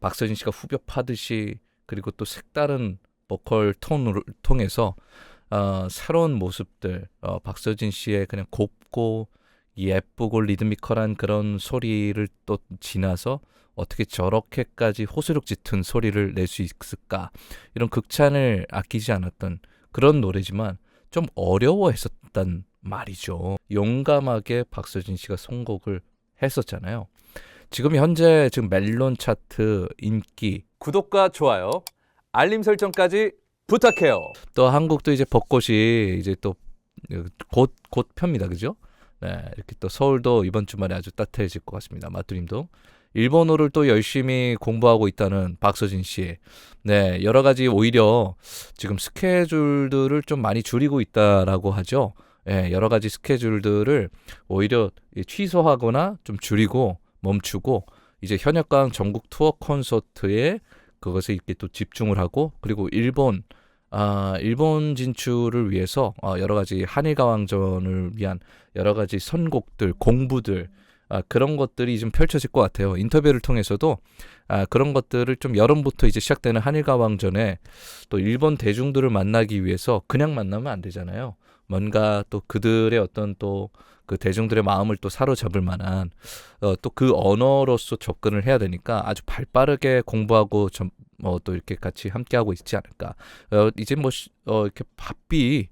박서진 씨가 후벼 파듯이 그리고 또 색다른 보컬 톤을 통해서 어, 새로운 모습들 어, 박서진 씨의 그냥 곱고 예쁘고 리드미컬한 그런 소리를 또 지나서 어떻게 저렇게까지 호소력 짙은 소리를 낼 수 있을까 이런 극찬을 아끼지 않았던 그런 노래지만 좀 어려워했었단 말이죠. 용감하게 박서진 씨가 선곡을 했었잖아요. 지금 현재 지금 멜론 차트 인기 구독과 좋아요, 알림 설정까지 부탁해요. 또 한국도 이제 벚꽃이 이제 또곧곧 펴니다. 그죠? 네, 이렇게 또 서울도 이번 주말에 아주 따뜻해질 것 같습니다. 마뚜님도 일본어를 또 열심히 공부하고 있다는 박서진 씨. 네, 여러 가지 오히려 지금 스케줄들을 좀 많이 줄이고 있다라고 하죠. 예, 여러 가지 스케줄들을 오히려 취소하거나 좀 줄이고 멈추고 이제 현역강 전국 투어 콘서트에 그것에 이렇게 또 집중을 하고 그리고 일본 아, 일본 진출을 위해서 어, 여러 가지 한일 가왕전을 위한 여러 가지 선곡들, 공부들 아, 그런 것들이 좀 펼쳐질 것 같아요. 인터뷰를 통해서도 아, 그런 것들을 좀 여름부터 이제 시작되는 한일 가왕전에 또 일본 대중들을 만나기 위해서 그냥 만나면 안 되잖아요. 뭔가 또 그들의 어떤 또 그 대중들의 마음을 또 사로잡을 만한 어, 또 그 언어로서 접근을 해야 되니까 아주 발빠르게 공부하고 좀, 뭐또 이렇게 같이 함께하고 있지 않을까. 어, 이제 뭐 시- 어, 이렇게 바삐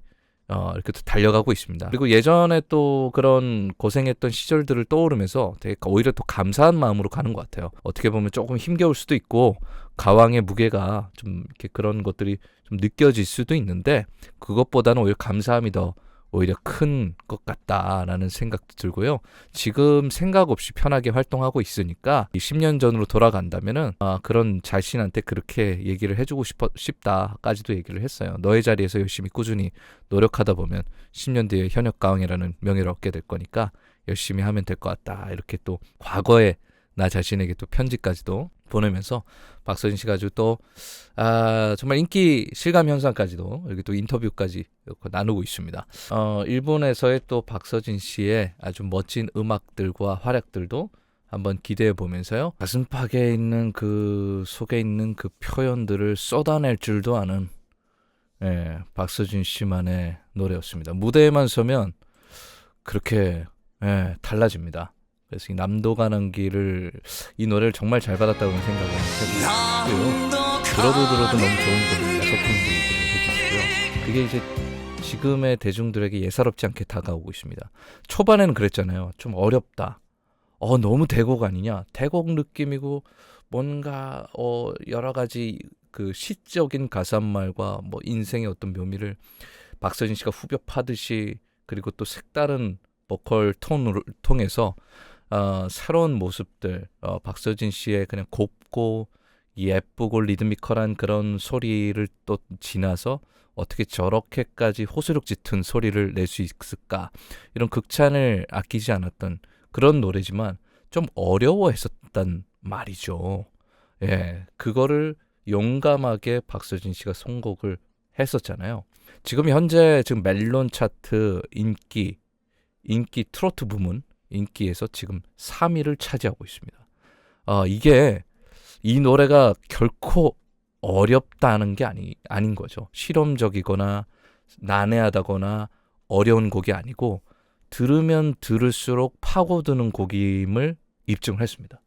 어, 이렇게 또 달려가고 있습니다. 그리고 예전에 또 그런 고생했던 시절들을 떠오르면서 되게 오히려 또 감사한 마음으로 가는 것 같아요. 어떻게 보면 조금 힘겨울 수도 있고 가왕의 무게가 좀 이렇게 그런 것들이 좀 느껴질 수도 있는데 그것보다는 오히려 감사함이 더 오히려 큰 것 같다라는 생각도 들고요. 지금 생각 없이 편하게 활동하고 있으니까 이 10년 전으로 돌아간다면은 아, 그런 자신한테 그렇게 얘기를 해주고 싶어, 싶다까지도 얘기를 했어요. 너의 자리에서 열심히 꾸준히 노력하다 보면 10년 뒤에 현역 가왕이라는 명예를 얻게 될 거니까 열심히 하면 될 것 같다. 이렇게 또 과거에 나 자신에게 또 편지까지도 보내면서 박서진 씨가 아주 또 아, 정말 인기 실감 현상까지도 이렇게 또 인터뷰까지 나누고 있습니다. 어, 일본에서의 또 박서진 씨의 아주 멋진 음악들과 활약들도 한번 기대해 보면서요. 가슴팍에 있는 그 속에 있는 그 표현들을 쏟아낼 줄도 아는 예, 박서진 씨만의 노래였습니다. 무대에만 서면 그렇게 예, 달라집니다. 그래서 이 남도 가는 길을 이 노래를 정말 잘 받았다고 생각을 해보고요. 들어도 들어도 너무 좋은 곡입니다. 소품 분위기를 해주시고요. 그게 이제 지금의 대중들에게 예사롭지 않게 다가오고 있습니다. 초반에는 그랬잖아요. 좀 어렵다. 어 너무 대곡 아니냐? 대곡 느낌이고 뭔가 어 여러 가지 그 시적인 가사말과 뭐 인생의 어떤 묘미를 박서진 씨가 후벼 파듯이 그리고 또 색다른 보컬 톤을 통해서 어, 새로운 모습들 어, 박서진 씨의 그냥 곱고 예쁘고 리드미컬한 그런 소리를 또 지나서 어떻게 저렇게까지 호소력 짙은 소리를 낼 수 있을까 이런 극찬을 아끼지 않았던 그런 노래지만 좀 어려워했었단 말이죠. 예, 그거를 용감하게 박서진 씨가 선곡을 했었잖아요. 지금 현재 지금 멜론 차트 인기 인기 트로트 부문 인기에서 지금 3위를 차지하고 있습니다. 어, 이게 이 노래가 결코 어렵다는 게 아니 아닌 거죠. 실험적이거나 난해하다거나 어려운 곡이 아니고 들으면 들을수록 파고드는 곡임을 입증을 했습니다.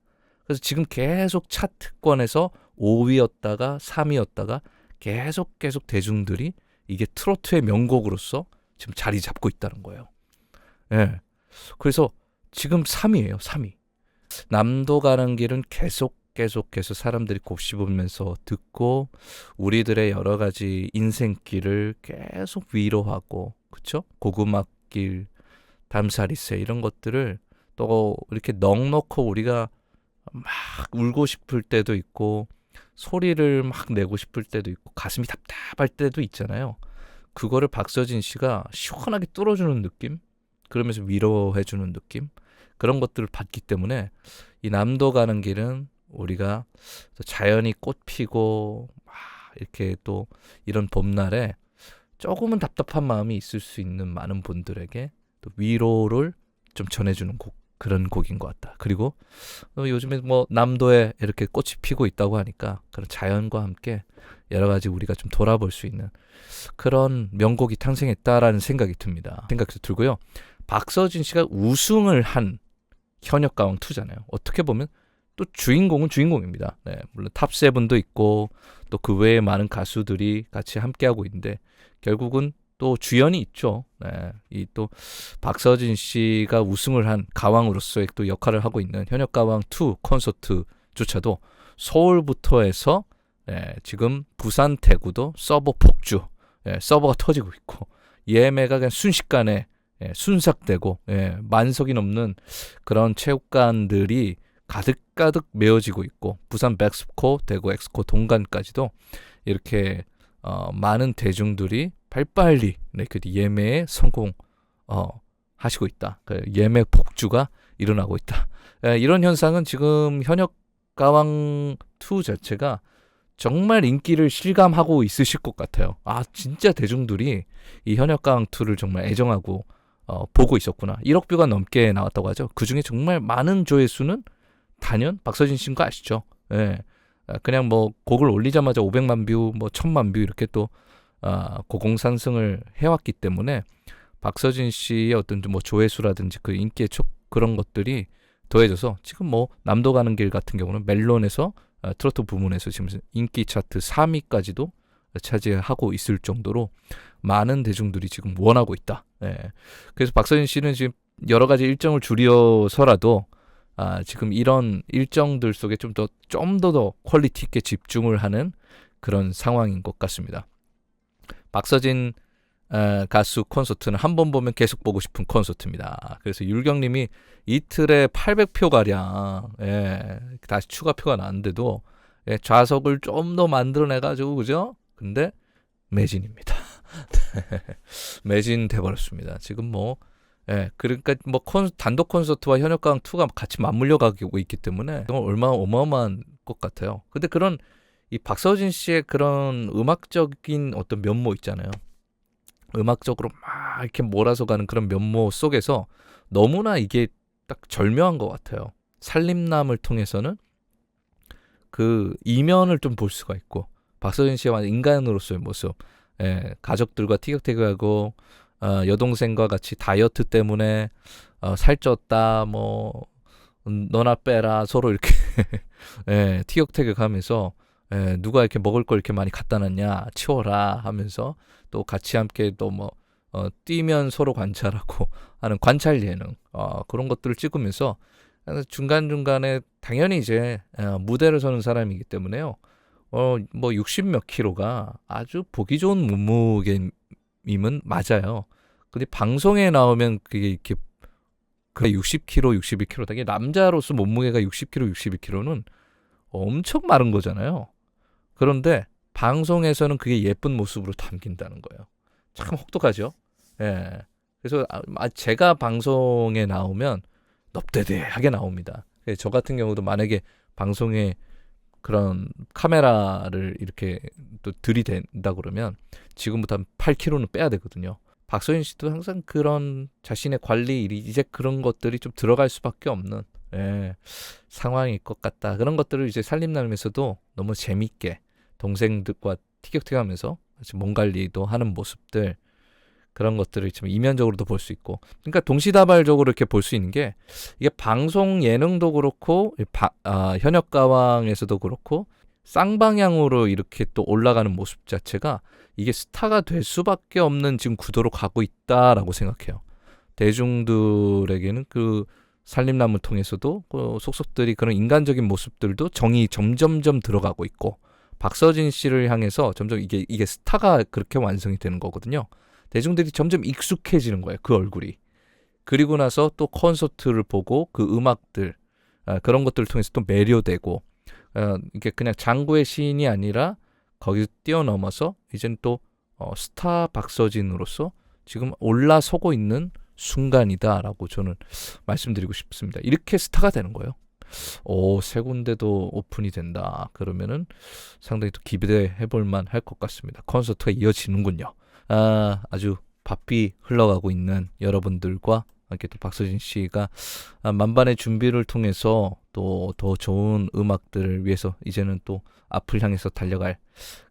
그래서 지금 계속 차트권에서 5위였다가 3위였다가 계속 계속 대중들이 이게 트로트의 명곡으로서 지금 자리 잡고 있다는 거예요. 예. 그래서 지금 3위예요, 3위. 남도 가는 길은 계속 계속해서 사람들이 곱씹으면서 듣고 우리들의 여러 가지 인생길을 계속 위로하고 그쵸? 고구마길, 담사리새 이런 것들을 또 이렇게 넉넉고 우리가 막 울고 싶을 때도 있고 소리를 막 내고 싶을 때도 있고 가슴이 답답할 때도 있잖아요. 그거를 박서진 씨가 시원하게 뚫어주는 느낌? 그러면서 위로해주는 느낌? 그런 것들을 받기 때문에 이 남도 가는 길은 우리가 자연이 꽃 피고 막 이렇게 또 이런 봄날에 조금은 답답한 마음이 있을 수 있는 많은 분들에게 또 위로를 좀 전해주는 곡 그런 곡인 것 같다. 그리고 어, 요즘에 뭐 남도에 이렇게 꽃이 피고 있다고 하니까 그런 자연과 함께 여러 가지 우리가 좀 돌아볼 수 있는 그런 명곡이 탄생했다라는 생각이 듭니다. 생각이 들고요. 박서진 씨가 우승을 한 현역 가왕 2잖아요. 어떻게 보면 또 주인공은 주인공입니다. 네, 물론 탑 세븐도 있고 또 그 외에 많은 가수들이 같이 함께하고 있는데 결국은 또 주연이 있죠. 네, 이 또 박서진 씨가 우승을 한 가왕으로서의 또 역할을 하고 있는 현역 가왕 2 콘서트조차도 서울부터 해서 네, 지금 부산 대구도 서버 폭주, 예, 서버가 터지고 있고 예매가 그냥 순식간에 예, 순삭되고 예, 만석이 넘는 그런 체육관들이 가득가득 메워지고 있고 부산 백스코, 대구 엑스코 동간까지도 이렇게 어, 많은 대중들이 발빨리 네, 그 예매에 성공 어, 하시고 있다. 그 예매 폭주가 일어나고 있다. 예, 이런 현상은 지금 현역 가왕 2 자체가 정말 인기를 실감하고 있으실 것 같아요. 아 진짜 대중들이 이 현역 가왕 2를 정말 애정하고 어, 보고 있었구나. 1억 뷰가 넘게 나왔다고 하죠. 그 중에 정말 많은 조회수는 단연 박서진 씨인 거 아시죠? 예. 아, 그냥 뭐 곡을 올리자마자 500만 뷰, 뭐 1000만 뷰 이렇게 또 아, 고공상승을 해왔기 때문에 박서진 씨의 어떤 뭐 조회수라든지 그 인기의 촉 그런 것들이 더해져서 지금 뭐 남도 가는 길 같은 경우는 멜론에서 아, 트로트 부문에서 지금 인기 차트 3위까지도 차지하고 있을 정도로 많은 대중들이 지금 원하고 있다. 예. 그래서 박서진 씨는 지금 여러 가지 일정을 줄여서라도 아, 지금 이런 일정들 속에 좀 더 좀 더 더 퀄리티 있게 집중을 하는 그런 상황인 것 같습니다. 박서진 어, 가수 콘서트는 한 번 보면 계속 보고 싶은 콘서트입니다. 그래서 율경님이 이틀에 800표 가량 예, 다시 추가표가 나왔는데도 예, 좌석을 좀 더 만들어내 가지고 그죠? 근데 매진입니다. 매진 돼버렸습니다. 지금 뭐 예, 그러니까 뭐 콘, 단독 콘서트와 현역강 2가 같이 맞물려 가고 있기 때문에 정말 얼마나 어마어마한 것 같아요. 근데 그런 이 박서진 씨의 그런 음악적인 어떤 면모 있잖아요. 음악적으로 막 이렇게 몰아서 가는 그런 면모 속에서 너무나 이게 딱 절묘한 것 같아요. 살림남을 통해서는 그 이면을 좀 볼 수가 있고 박서진 씨와 인간으로서의 모습, 예, 가족들과 티격태격하고 어, 여동생과 같이 다이어트 때문에 어, 살쪘다 뭐 음, 너나 빼라 서로 이렇게 예, 티격태격하면서 예, 누가 이렇게 먹을 걸 이렇게 많이 갖다 놨냐 치워라 하면서 또 같이 함께 또뭐 어, 뛰면 서로 관찰하고 하는 관찰 예능 어, 그런 것들을 찍으면서 중간 중간에 당연히 이제 어, 무대를 서는 사람이기 때문에요. 어, 뭐 60 몇 킬로가 아주 보기 좋은 몸무게임은 맞아요. 근데 방송에 나오면 그게 이렇게 그 60kg, 61kg 되게 남자로서 몸무게가 60kg, 61kg는 엄청 마른 거잖아요. 그런데 방송에서는 그게 예쁜 모습으로 담긴다는 거예요. 참 혹독하죠. 예. 그래서 아, 아, 제가 방송에 나오면 넙대대하게 나옵니다. 예, 저 같은 경우도 만약에 방송에 그런 카메라를 이렇게 또 들이댄다 그러면 지금부터 한 8kg는 빼야 되거든요. 박소연 씨도 항상 그런 자신의 관리 이제 그런 것들이 좀 들어갈 수밖에 없는 예, 상황일 것 같다. 그런 것들을 이제 살림남에서도 너무 재밌게 동생들과 티격태격하면서 몸 관리도 하는 모습들 그런 것들을 좀 이면적으로도 볼 수 있고 그러니까 동시다발적으로 이렇게 볼 수 있는 게 이게 방송 예능도 그렇고 바, 아, 현역 가왕에서도 그렇고 쌍방향으로 이렇게 또 올라가는 모습 자체가 이게 스타가 될 수밖에 없는 지금 구도로 가고 있다라고 생각해요. 대중들에게는 그 살림남을 통해서도 그 속속들이 그런 인간적인 모습들도 정이 점점점 들어가고 있고 박서진 씨를 향해서 점점 이게 이게 스타가 그렇게 완성이 되는 거거든요. 대중들이 점점 익숙해지는 거예요. 그 얼굴이. 그리고 나서 또 콘서트를 보고 그 음악들 아, 그런 것들을 통해서 또 매료되고 어, 이게 그냥 장구의 시인이 아니라 거기서 뛰어넘어서 이젠 또 어, 스타 박서진으로서 지금 올라서고 있는 순간이다라고 저는 말씀드리고 싶습니다. 이렇게 스타가 되는 거예요. 오, 세 군데도 오픈이 된다. 그러면은 상당히 또 기대해 볼 만할 것 같습니다. 콘서트가 이어지는군요. 아, 아주 바삐 흘러가고 있는 여러분들과 이렇게 또 박서진 씨가 아, 만반의 준비를 통해서 또 더 좋은 음악들을 위해서 이제는 또 앞을 향해서 달려갈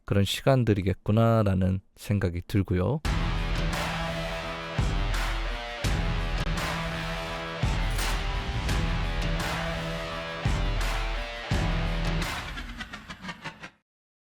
그런 시간들이겠구나라는 생각이 들고요.